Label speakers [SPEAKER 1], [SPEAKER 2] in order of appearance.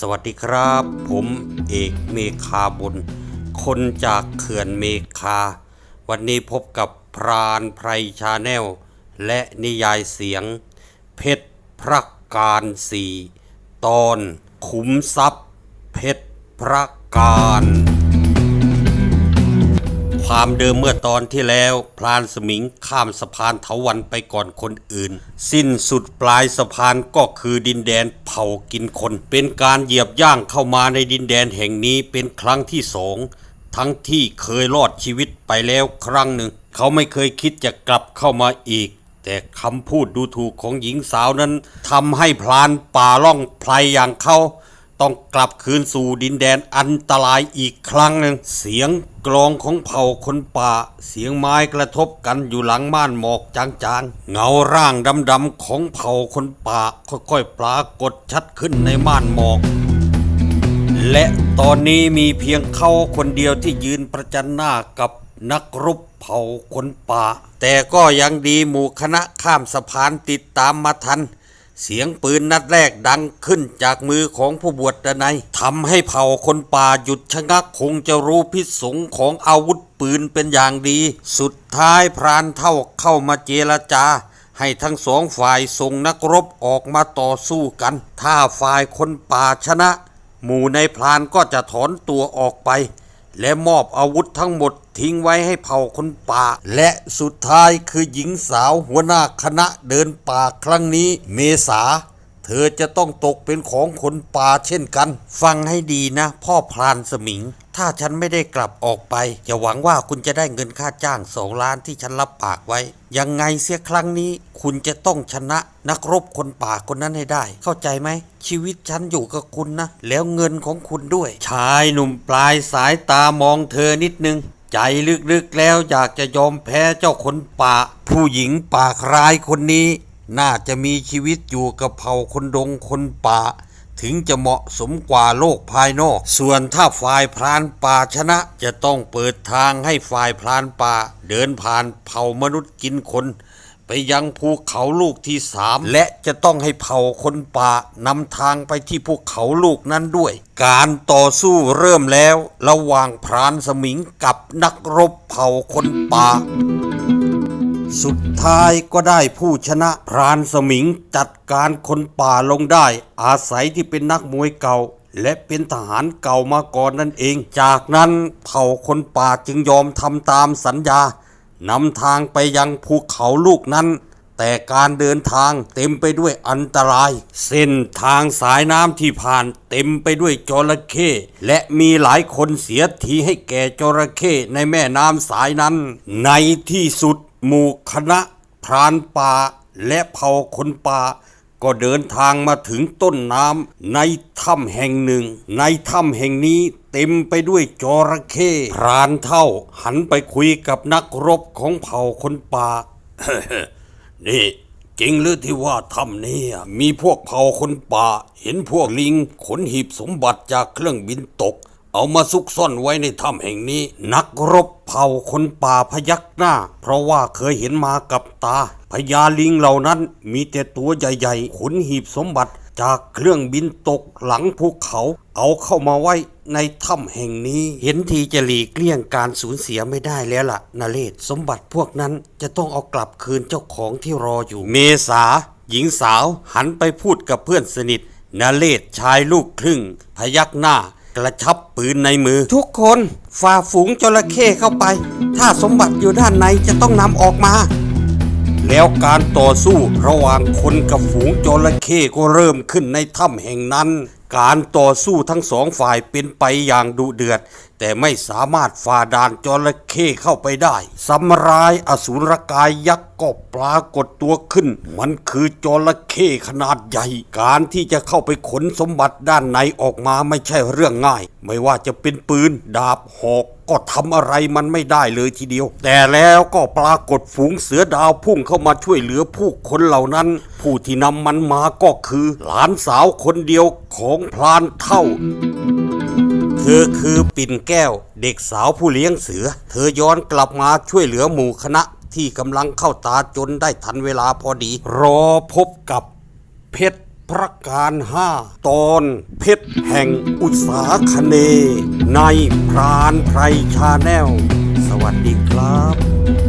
[SPEAKER 1] สวัสดีครับ ผมเอกเมคาบุญ คนจากเขื่อนเมคา วันนี้พบกับพรานไพรชาแนล และนิยายเสียง เพชรพระการสีตอน ขุมทรัพย์ เพชรพระการ ความเดิมเมื่อตอนที่แล้ว พลานสมิงข้ามสะพานเถาวันไปก่อนคนอื่น สิ้นสุดปลายสะพานก็คือดินแดนเผากินคน เป็นการเหยียบย่างเข้ามาในดินแดนแห่งนี้เป็นครั้งที่สองทั้งที่เคยรอดชีวิตไปแล้วครั้งหนึ่ง เขาไม่เคยคิดจะกลับเข้ามาอีก แต่คำพูดดูถูกของหญิงสาวนั้นทำให้พลานป่าล่องไพรอย่างเขา ต้องกลับคืนสู่ดินแดนอันตรายอีกครั้งหนึ่ง เสียงกลองของเผ่าคนป่า เสียงไม้กระทบกันอยู่หลังม่านหมอกจางๆ เงาร่างดำๆของเผ่าคนป่า ค่อยๆปรากฏชัดขึ้นในม่านหมอกและตอนนี้มีเพียงเขาคนเดียวที่ยืนประจันหน้ากับนักรบเผ่าคนป่า แต่ก็ยังดีหมู่คณะข้ามสะพานติดตามมาทัน เสียงปืนนัดแรกดังขึ้นจากมือของผู้บวชดนัยทำให้เผ่าคนป่าหยุดชะงักคงจะรู้พิษสงของอาวุธปืนเป็นอย่างดี สุดท้ายพรานเท่าเข้ามาเจรจา ให้ทั้งสองฝ่ายส่งนักรบออกมาต่อสู้กัน ถ้าฝ่ายคนป่าชนะ หมู่ในพรานก็จะถอนตัวออกไป และมอบอาวุธทั้งหมดทิ้งไว้ให้เผ่าคนป่า และสุดท้ายคือหญิงสาวหัวหน้าคณะเดินป่าครั้งนี้เมษา เธอจะต้องตกเป็นของคนป่าเช่นกัน ฟังให้ดีนะ พ่อพรานสมิง ถ้าฉันไม่ได้กลับออกไปอย่าหวังว่าคุณจะได้เงินค่าจ้างสองล้านที่ฉันรับปากไว้ ยังไงเสียครั้งนี้ คุณจะต้องชนะนักรบคนป่าคนนั้นให้ได้ เข้าใจไหม ชีวิตฉันอยู่กับคุณนะ แล้วเงินของคุณด้วย ชายหนุ่มปลายสายตามองเธอนิดนึง ใจลึกๆแล้วอยากจะยอมแพ้เจ้าคนป่า ผู้หญิงปากร้ายคนนี้ น่าจะมีชีวิตอยู่กับเผ่าคนดงคนป่า ถึงจะเหมาะสมกว่าโลกภายนอก ส่วนถ้าฝ่ายพรานป่าชนะ จะต้องเปิดทางให้ฝ่ายพรานป่า เดินผ่านเผ่ามนุษย์กินคนไปยังภูเขาลูกที่สามและจะต้องให้เผ่าคนป่านำทางไปที่ภูเขาลูกนั้นด้วย การต่อสู้เริ่มแล้ว ระหว่างพรานสมิงกับนักรบเผ่าคนป่า สุดท้ายก็ได้ผู้ชนะพรานสมิงจัดการคนป่าลงได้ อาศัยที่เป็นนักมวยเก่า และเป็นทหารเก่ามาก่อนนั่นเอง จากนั้นเผ่าคนป่าจึงยอมทำตามสัญญานำทางไปยังภูเขาลูกนั้น แต่การเดินทางเต็มไปด้วยอันตราย เส้นทางสายน้ำที่ผ่านเต็มไปด้วยจระเข้และมีหลายคนเสียทีให้แก่จระเข้ในแม่น้ำสายนั้น ในที่สุด หมู่คณะพรานป่าและเผ่าคนป่า ก็เดินทางมาถึงต้นน้ำในถ้ำแห่งหนึ่ง ในถ้ำแห่งนี้เต็มไปด้วยจระเข้พรานเท่าหันไปคุยกับนักรบของเผ่าคนป่า นี่จริงหรือที่ว่าถ้ำนี้มีพวกเผ่าคนป่า เห็นพวกลิงขนหีบสมบัติจากเครื่องบินตก เอามาซุกซ่อนไว้ในถ้ำแห่งนี้ นักรบเผ่าคนป่าพยักหน้า เพราะว่าเคยเห็นมากับตาพญาลิงเหล่านั้นมีแต่ตัวใหญ่ๆขนหีบสมบัติจากเครื่องบินตกหลังภูเขาเอาเข้ามาไว้ในถ้ำแห่งนี้ เห็นทีจะหลีกเลี่ยงการสูญเสียไม่ได้แล้วล่ะนาเลศสมบัติพวกนั้นจะต้องเอากลับคืนเจ้าของที่รออยู่ เมษา หญิงสาวหันไปพูดกับเพื่อนสนิทนาเลศชายลูกครึ่ง พยักหน้า กระชับปืนในมือ ทุกคนฝ่าฝูงจระเข้เข้าไป ถ้าสมบัติอยู่ด้านในจะต้องนำออกมา แล้วการต่อสู้ระหว่างคนกับฝูงจระเข้ก็เริ่มขึ้นในถ้ำแห่งนั้น การต่อสู้ทั้งสองฝ่ายเป็นไปอย่างดุเดือดแต่ไม่สามารถฝ่าด่านจระเข้เข้าไปได้สำรายอสูรกายยักษ์ก็ปรากฏตัวขึ้น มันคือจระเข้ขนาดใหญ่ การที่จะเข้าไปขนสมบัติด้านในออกมาไม่ใช่เรื่องง่าย ไม่ว่าจะเป็นปืน ดาบหอกก็ทำอะไรมันไม่ได้เลยทีเดียว แต่แล้วก็ปรากฏฝูงเสือดาวพุ่งเข้ามาช่วยเหลือผู้คนเหล่านั้น ผู้ที่นำมันมาก็คือ หลานสาวคนเดียวของพลานเท่า เธอคือปิ่นแก้ว เด็กสาวผู้เลี้ยงเสือ เธอย้อนกลับมาช่วยเหลือหมู่คณะที่กำลังเข้าตาจนได้ทันเวลาพอดี รอพบกับเพชรพระการห้าตอนเพชรแห่งอุตสาคเน ในพรานไพรชาแนล สวัสดีครับ